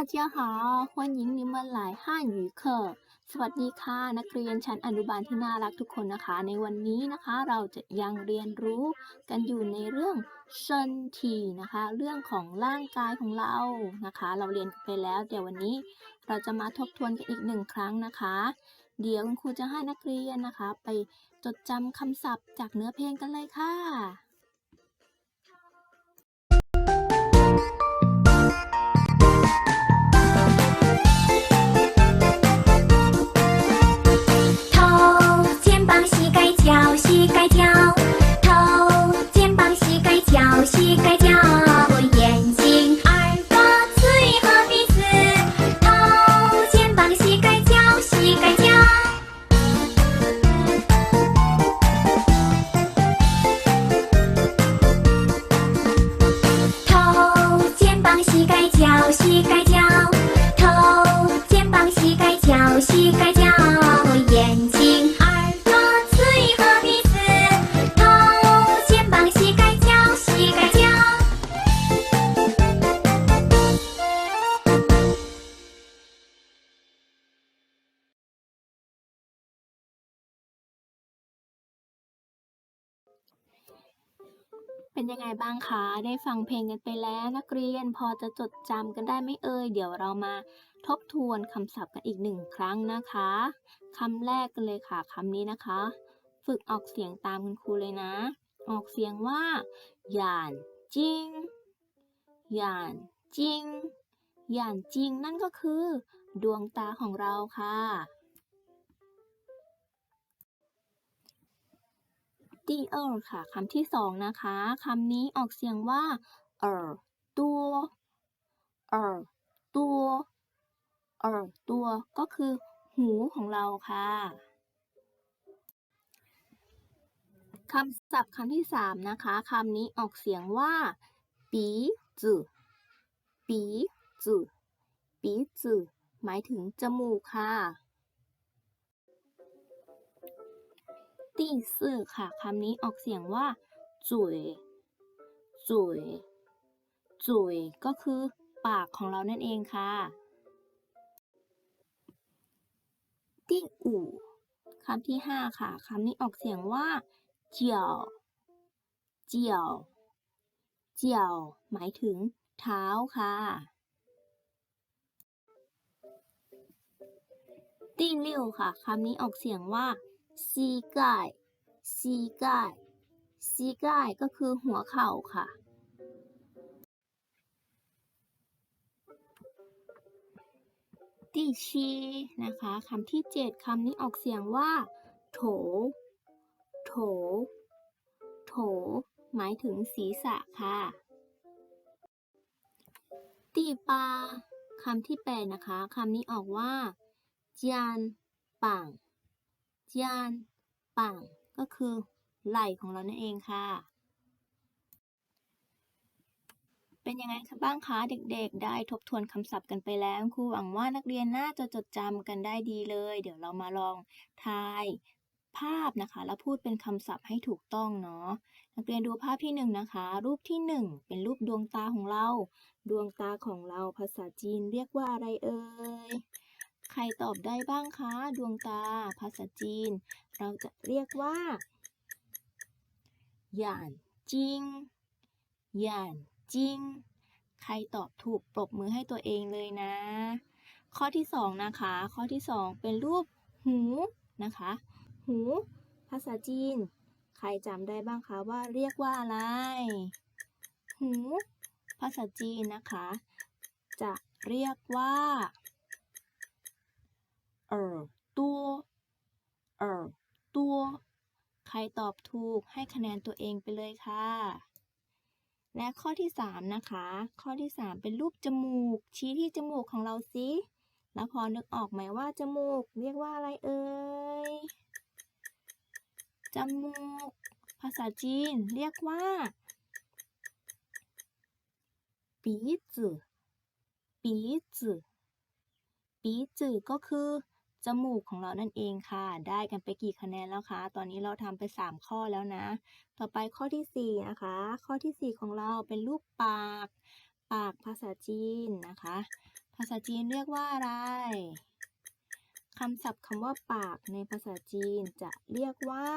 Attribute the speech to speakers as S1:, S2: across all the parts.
S1: 大家好欢迎你们来汉语课สวัสดีค่ะ นักเรียนชั้นอนุบาลที่น่ารักทุกคนนะคะ ในวันนี้นะคะ เราจะยังเรียนรู้กันอยู่ในเรื่องเชินทีนะคะ เรื่องของร่างกายของเรานะคะ เราเรียนกันไปแล้วเดี๋ยววันนี้เราจะมาทบทวนกันอีกหนึ่งครั้งนะคะ เดี๋ยวคุณครูจะให้นักเรียนนะคะ ไปจดจำคำศัพท์จากเนื้อเพลงกันเลยค่ะ เป็นยังไงบ้างคะ ได้ฟังเพลงกันไปแล้วนักเรียนพอจะจดจำกันได้ไหมเอ่ย เดี๋ยวเรามา ทบทวนคำศัพท์กันอีกหนึ่งครั้งนะคะคำแรกกันเลยค่ะคำนี้นะคะ ฝึกออกเสียงตามคุณครูเลยนะ ออกเสียงว่าหยานจิงหยานจิงหยานจิงนั่นก็คือ ดวงตาของเราค่ะ第二ค่ะคำที่สองนะคะคำนี้ออกเสียงว่าเออตัวเออตัว เออตัวก็คือหูของเราค่ะคำศัพท์คำที่สามนะคะคำนี้ออกเสียงว่าปีจือปีจือปีจือหมายถึงจมูกค่ะที่สี่ค่ะคำนี้ออกเสียงว่าจุยจุยจุยก็คือปากของเรานั่นเองค่ะ ที่อู่คำที่ห้าค่ะคำนี้ออกเสียงว่าเจียวเจียวเจียวหมายถึงเท้าค่ะที่เลี้ยวค่ะคำนี้ออกเสียงว่าซีไกายซีกายซีกายก็คือหัวเข่าค่ะ ที่ชีนะคะคำที่เจ็ดคำนี้ออกเสียงว่า โถ โถ โถ หมายถึงศีรษะค่ะ ตีปาคำที่แปดนะคะคำนี้ออกว่าจานปังจานปังก็คือไหล่ของเรานั่นเองค่ะ เป็นยังไงคะบ้างคะเด็กๆ ได้ทบทวนคำศัพท์กันไปแล้วครูหวังว่านักเรียนน่าจะจดจำกันได้ดีเลย เดี๋ยวเรามาลองทายภาพนะคะ แล้วพูดเป็นคำศัพท์ให้ถูกต้องเนาะนักเรียนดูภาพที่หนึ่งนะคะ รูปที่หนึ่งเป็นรูปดวงตาของเรา ดวงตาของเราภาษาจีนเรียกว่าอะไรเอ่ยใครตอบได้บ้างคะ ดวงตา ภาษาจีน เราจะเรียกว่าหยานจิงหยาน จริง ใครตอบถูกปรบมือให้ตัวเองเลยนะ ข้อที่สองนะคะ ข้อที่สองเป็นรูปหูนะคะ หู ภาษาจีน ใครจำได้บ้างคะว่าเรียกว่าอะไร หู ภาษาจีนนะคะ จะเรียกว่าเออตัวเออตัว ใครตอบถูกให้คะแนนตัวเองไปเลยค่ะ และข้อที่สามนะคะ ข้อที่สามเป็นรูปจมูก ชี้ที่จมูกของเราสิแล้วพอนึกออกไหมว่าจมูก เรียกว่าอะไรเอ่ย จมูก ภาษาจีน เรียกว่าปีจือปีจือปีจือก็คือ จมูกของเรานั่นเองค่ะ ได้กันไปกี่คะแนนแล้วคะ ตอนนี้เราทำไป 3 ข้อแล้วนะ ต่อไปข้อที่4นะคะ ข้อที่ 4 ของเราเป็นรูปปาก ปากภาษาจีนนะคะ ภาษาจีนเรียกว่าอะไรคำศัพท์คำว่าปากในภาษาจีนจะเรียกว่า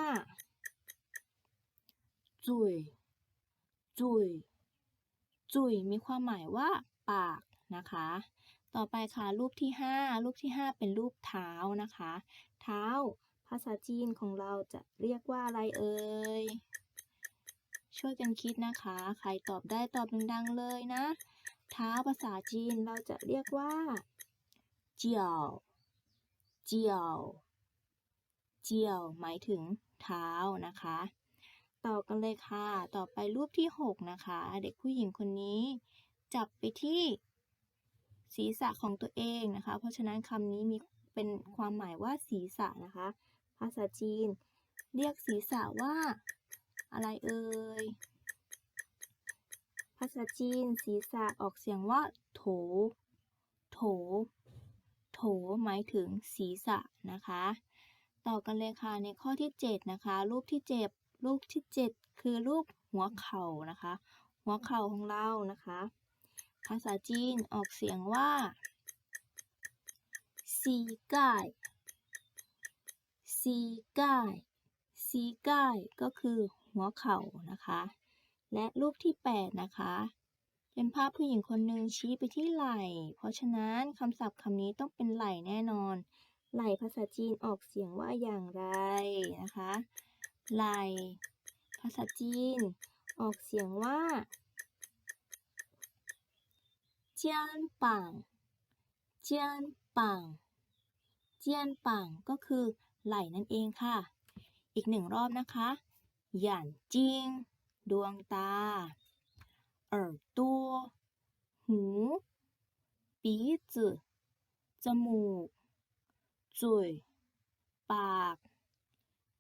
S1: จุยจุยจุยมีความหมายว่า ปากนะคะ ต่อไปค่ะรูปที่ 5 รูปที่ 5 เป็นรูปเท้านะคะ เท้า ภาษาจีนของเราจะเรียกว่าอะไรเอ่ย ช่วยกันคิดนะคะ ใครตอบได้ตอบดังๆเลยนะ เท้าภาษาจีนเราจะเรียกว่าเจียวเจียวเจียวหมายถึงเท้านะคะ ต่อกันเลยค่ะ ต่อไปรูปที่ 6 นะคะ เด็กผู้หญิงคนนี้ จับไปที่ ศีรษะของตัวเองนะคะ เพราะฉะนั้นคำนี้มีเป็นความหมายว่าศีรษะนะคะ ภาษาจีน เรียกศีรษะว่า อะไรเอ่ย ภาษาจีนศีรษะออกเสียงว่า โถ โถ โถ หมายถึงศีรษะนะคะ ต่อกันเลยค่ะในข้อที่ 7 นะคะ รูปที่ 7 รูปที่ 7 คือรูปหัวเข่านะคะ หัวเข่าของเรานะคะ ภาษาจีนออกเสียงว่าซีก่ายซีก่ายซีก่ายก็คือหัวเข่านะคะ และรูปที่ 8 นะคะ เป็นภาพผู้หญิงคนหนึ่งชี้ไปที่ไหล่ เพราะฉะนั้นคำศัพท์คำนี้ต้องเป็นไหล่แน่นอน ไหล่ภาษาจีนออกเสียงว่าอย่างไรนะคะ ไหล่ภาษาจีนออกเสียงว่า จียนปังเจียนปังเจียนปังก็คือไหล่นั่นเองค่ะ อีกหนึ่งรอบนะคะหยันจิงดวงตาเอ่อตัวหูปีจืจมูกจุยปาก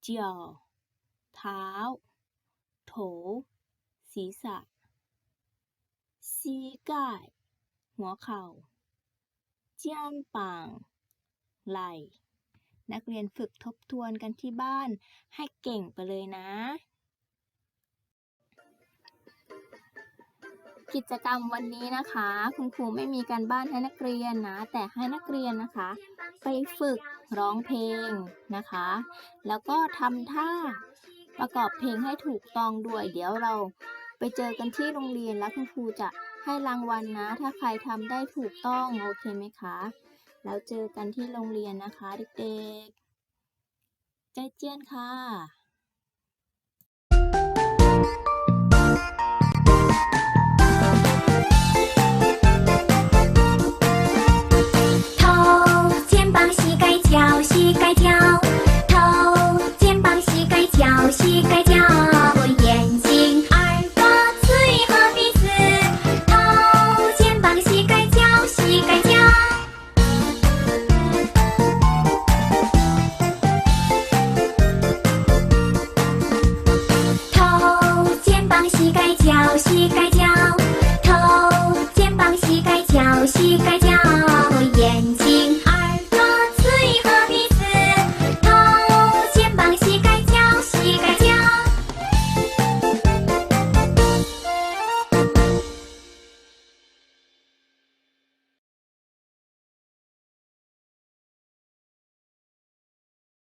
S1: เจียวเท้า โถ ศีรษะ ซีก่าย หัวเข่า เจียนปังไหล นักเรียนฝึกทบทวนกันที่บ้านให้เก่งไปเลยนะ กิจกรรมวันนี้นะคะ คุณครูไม่มีการบ้านให้นักเรียนนะ แต่ให้นักเรียนนะคะ ไปฝึกร้องเพลงนะคะ แล้วก็ทำท่าประกอบเพลงให้ถูกต้องด้วย เดี๋ยวเราไปเจอกันที่โรงเรียนแล้วคุณครูจะ ให้รางวัลนะ ถ้าใครทำได้ถูกต้องโอเคไหมคะ แล้วเจอกันที่โรงเรียนนะคะเด็กๆ ใจเจียนค่ะ